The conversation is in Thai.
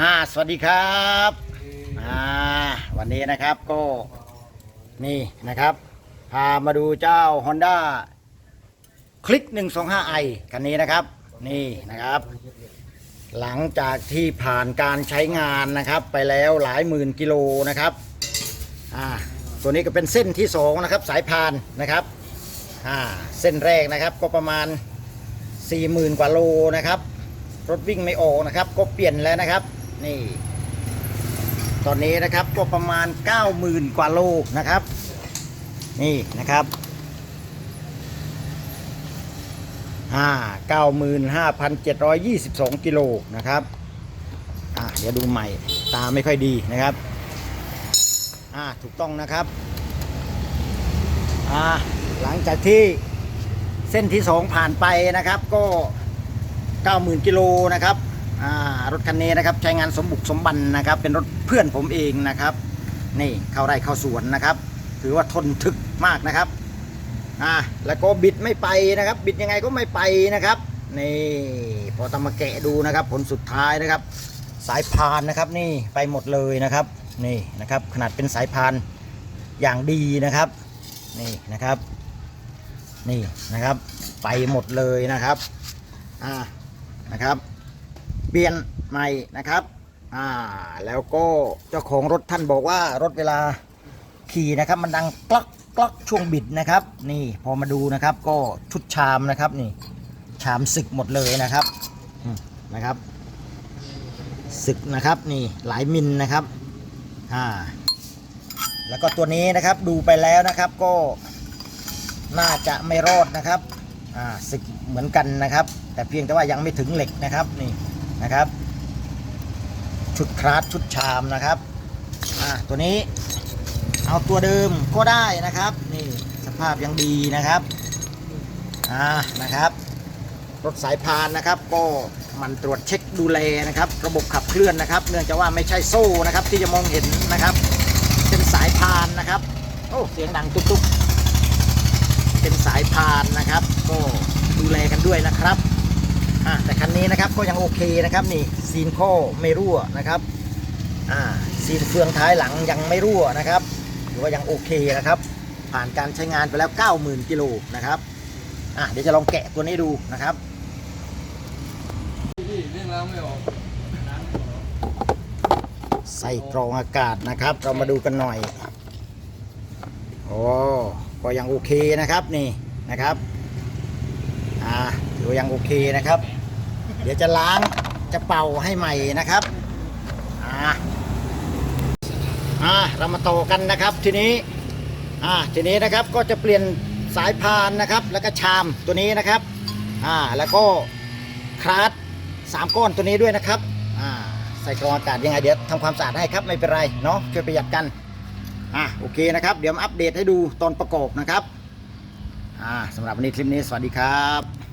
อ่าสวัสดีครับอ่าวันนี้นะครับก็นี่นะครับ พามาดูเจ้า Honda คลิก 125i คันนี้นะครับ นี่นะครับ หลังจากที่ผ่านการใช้งานนะครับ ไปแล้วหลายหมื่นกิโลนะครับอ่าตัวนี้ก็เป็นเส้นที่สองนะครับสายพานนะครับอ่าเส้นแรกนะครับก็ประมาณ 40,000 กว่าโลนะครับรถวิ่งไม่ออกนะครับ ก็เปลี่ยนแล้วนะครับ นี่ ตอนนี้นะครับก็ประมาณ 90,000 กว่าโลนะครับ นี่นะครับอ่า95,722กิโลนะครับอ่าเดี๋ยวดูใหม่ตาไม่ค่อยดีนะครับอ่าถูกต้องนะครับอ่าหลังจากที่เส้นที่2ผ่านไปนะครับก็90,000กิโลนะครับ รถคันนี้นะครับใช้งานสมบุกสมบันนะครับ เป็นรถเพื่อนผมเองนะครับ นี่เข้าไร่เข้าสวนนะครับ ถือว่าทนทึกมากนะครับอ่าแล้วก็บิดไม่ไปนะครับ บิดยังไงก็ไม่ไปนะครับนี่พอตามมาแกะดูนะครับ ผลสุดท้ายนะครับ สายพานนะครับนี่ไปหมดเลยนะครับนี่นะครับ ขนาดเป็นสายพานอย่างดีนะครับนี่นะครับนี่นะครับ ไปหมดเลยนะครับอ่านะครับ เปลี่ยนใหม่นะครับอ่าแล้วก็เจ้าของรถท่านบอกว่ารถเวลาขี่นะครับ มันดังกลักกลักช่วงบิดนะครับ นี่พอมาดูนะครับ ก็ชุดชามนะครับนี่ชามศึกหมดเลยนะครับนะครับศึกนะครับนี่หลายมิลนะครับอ่าแล้วก็ตัวนี้นะครับดูไปแล้วนะครับก็น่าจะไม่รอดนะครับอ่าศึกเหมือนกันนะครับ แต่เพียงแต่ว่ายังไม่ถึงเหล็กนะครับนี่ นะครับ ชุดคราสชุดชามนะครับอ่าตัวนี้เอาตัวเดิมก็ได้นะครับ นี่สภาพยังดีนะครับอ่านะครับ รถสายพานนะครับก็มันตรวจเช็คดูแลนะครับ ระบบขับเคลื่อนนะครับ เนื่องจากว่าไม่ใช่โซ่นะครับ ที่จะมองเห็นนะครับ เป็นสายพานนะครับโอ้เสียงดังตุ๊บๆเป็นสายพานนะครับ ก็ดูแลกันด้วยนะครับ อ่าแต่คันนี้นะครับก็ยังโอเคนะครับนี่ซีนข้อไม่รั่วนะครับอ่าซีนเฟืองท้ายหลังยังไม่รั่วนะครับถือว่ายังโอเคนะครับ ผ่านการใช้งานไปแล้ว 90,000กิโลนะครับอะเดี๋ยวจะลองแกะตัวนี้ดูนะครับพี่เรื่องล้างไม่ออกใส่กรองอากาศนะครับ เรามาดูกันหน่อยโอ้ก็ยังโอเคนะครับนี่นะครับ อ่าถือว่ายังโอเคนะครับเดี๋ยวจะล้างจะเป่าให้ใหม่นะครับอ่าอ่าเรามาต่อกันนะครับทีนี้อ่าทีนี้นะครับก็จะเปลี่ยนสายพานนะครับ แล้วก็ชามตัวนี้นะครับอ่าแล้วก็คราสสามก้อนตัวนี้ด้วยนะครับอ่าใส่กรองอากาศยังไงเดี๋ยวทำความสะอาดให้ครับไม่เป็นไรเนาะช่วยประหยัดกันอ่าโอเคนะครับ เดี๋ยวมาอัปเดตให้ดูตอนประกอบนะครับอ่าสำหรับวันนี้คลิปนี้สวัสดีครับ